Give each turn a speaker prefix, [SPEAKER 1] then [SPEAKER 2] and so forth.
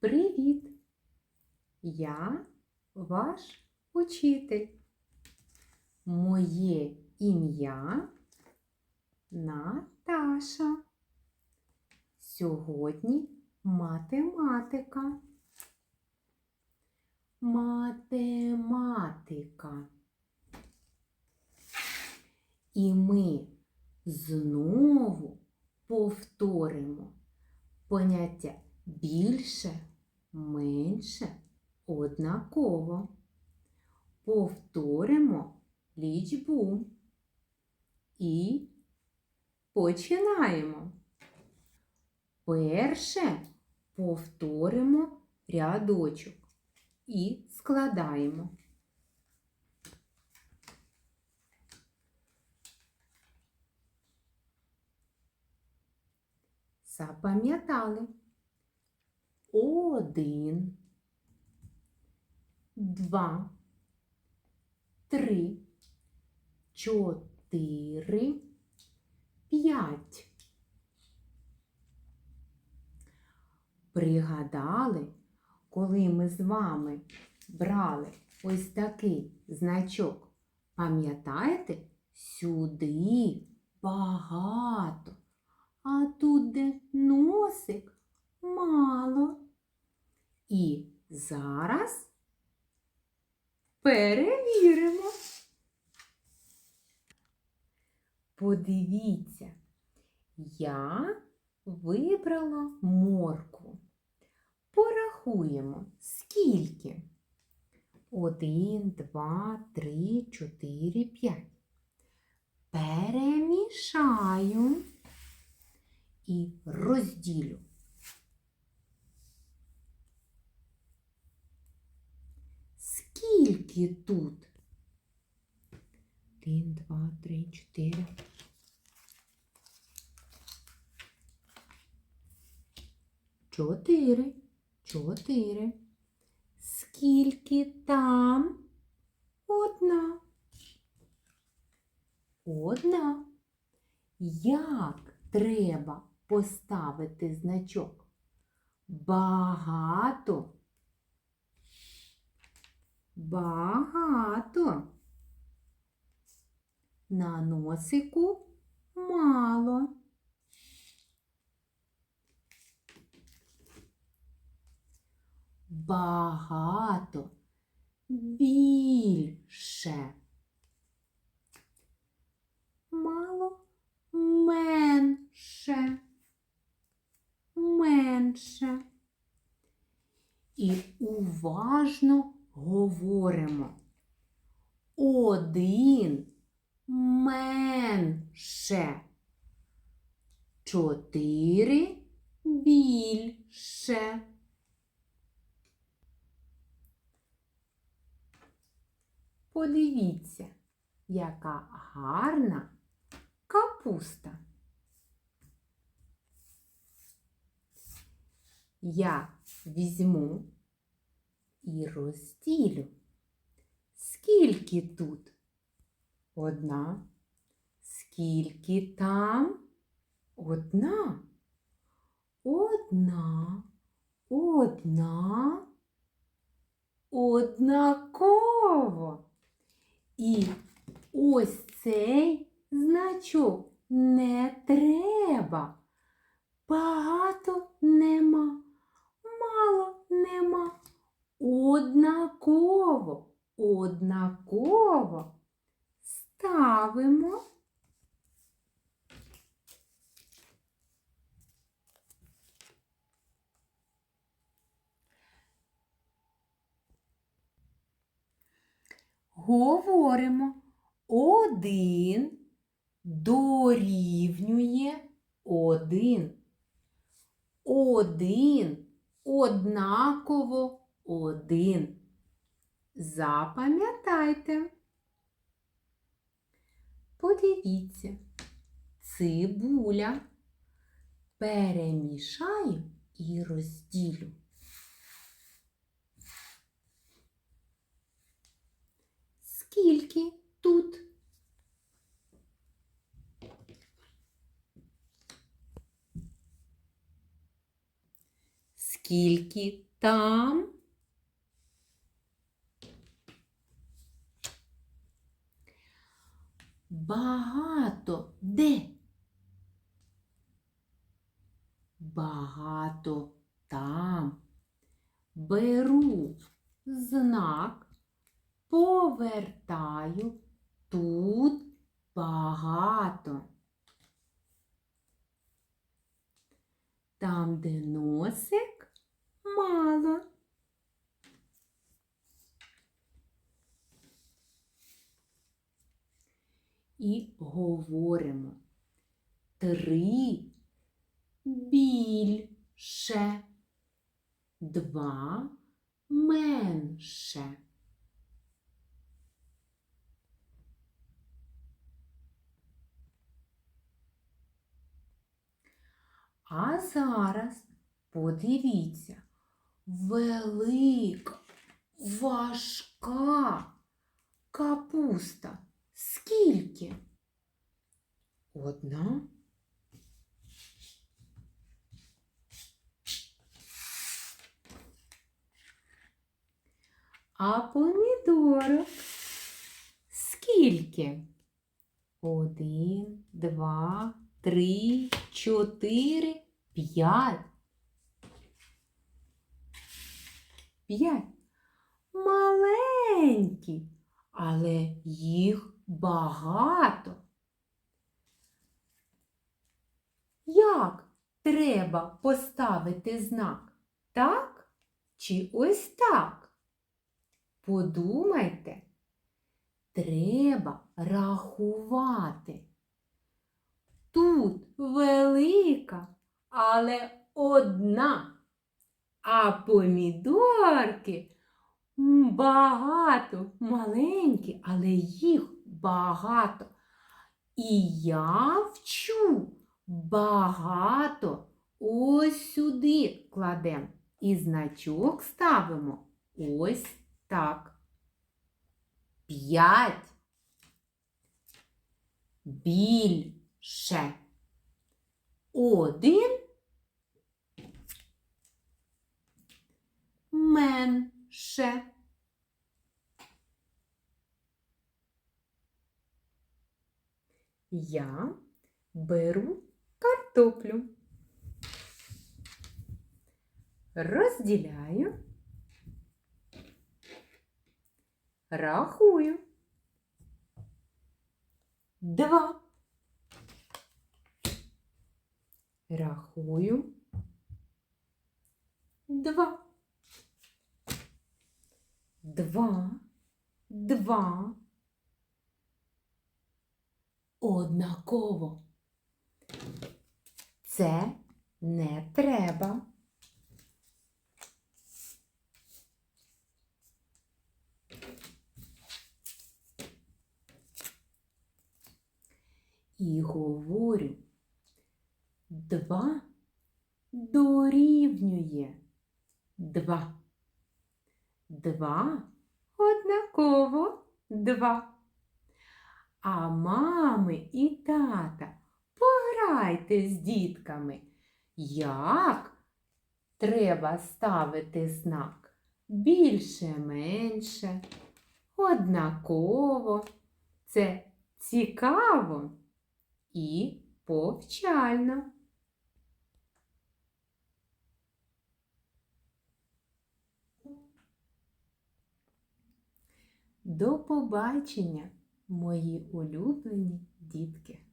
[SPEAKER 1] Привіт! Я ваш учитель. Моє ім'я Наташа. Сьогодні математика. Математика. І ми знову повторимо поняття більше, менше, однаково. Повторимо лічбу і починаємо. Перше повторимо рядочок і складаємо. Запам'ятали. Один, два, три, чотири, п'ять. Пригадали, коли ми з вами брали ось такий значок, пам'ятаєте, сюди багато, а тут, де носик, мало. І зараз перевіримо. Подивіться, я вибрала моркву. Порахуємо, скільки? Один, два, три, чотири, п'ять. Перемішаю і розділю. Скільки тут? Один, два, три, чотири. Чотири. Чотири. Скільки там? Одна. Одна. Як треба поставити значок? Багато. Багато. На носику мало. Багато. Більше. Мало менше. Менше. І уважно говоримо. Один менше. Чотири більше. Подивіться, яка гарна капуста. Я візьму і розділю. Скільки тут? Одна. Скільки там? Одна. Одна. Одна. Однаково. І ось цей значок не треба. Багато нема, мало нема. Однаково, однаково ставимо. Говоримо один дорівнює один. Один однаково один. Запам'ятайте. Подивіться, цибуля. Перемішаю і розділю. Скільки тут? Скільки там. Багато де? Багато там. Беру знак, повертаю тут багато. Там, де носик, мало. І говоримо три більше, два менше. А зараз подивіться, велика, важка капуста. Скільки? Одна. А помідорок скільки? Один, два, три, чотири, п'ять. П'ять. Маленькі, але їх багато. Як треба поставити знак? Так чи ось так? Подумайте, треба рахувати. Тут велика, але одна, а помідорки багато, маленькі, але їх багато. І я вчу багато ось сюди кладемо. І значок ставимо ось так. П'ять. Більше. Один. Менше. Я беру картоплю. Розділяю. Рахую. Два. Рахую. Два. Два. Два. Однаково. Це не треба. І говорю, два дорівнює два. Два однаково два. А мами і тата, пограйте з дітками. Як треба ставити знак? Більше, менше, однаково. Це цікаво і повчально. До побачення, мої улюблені дітки.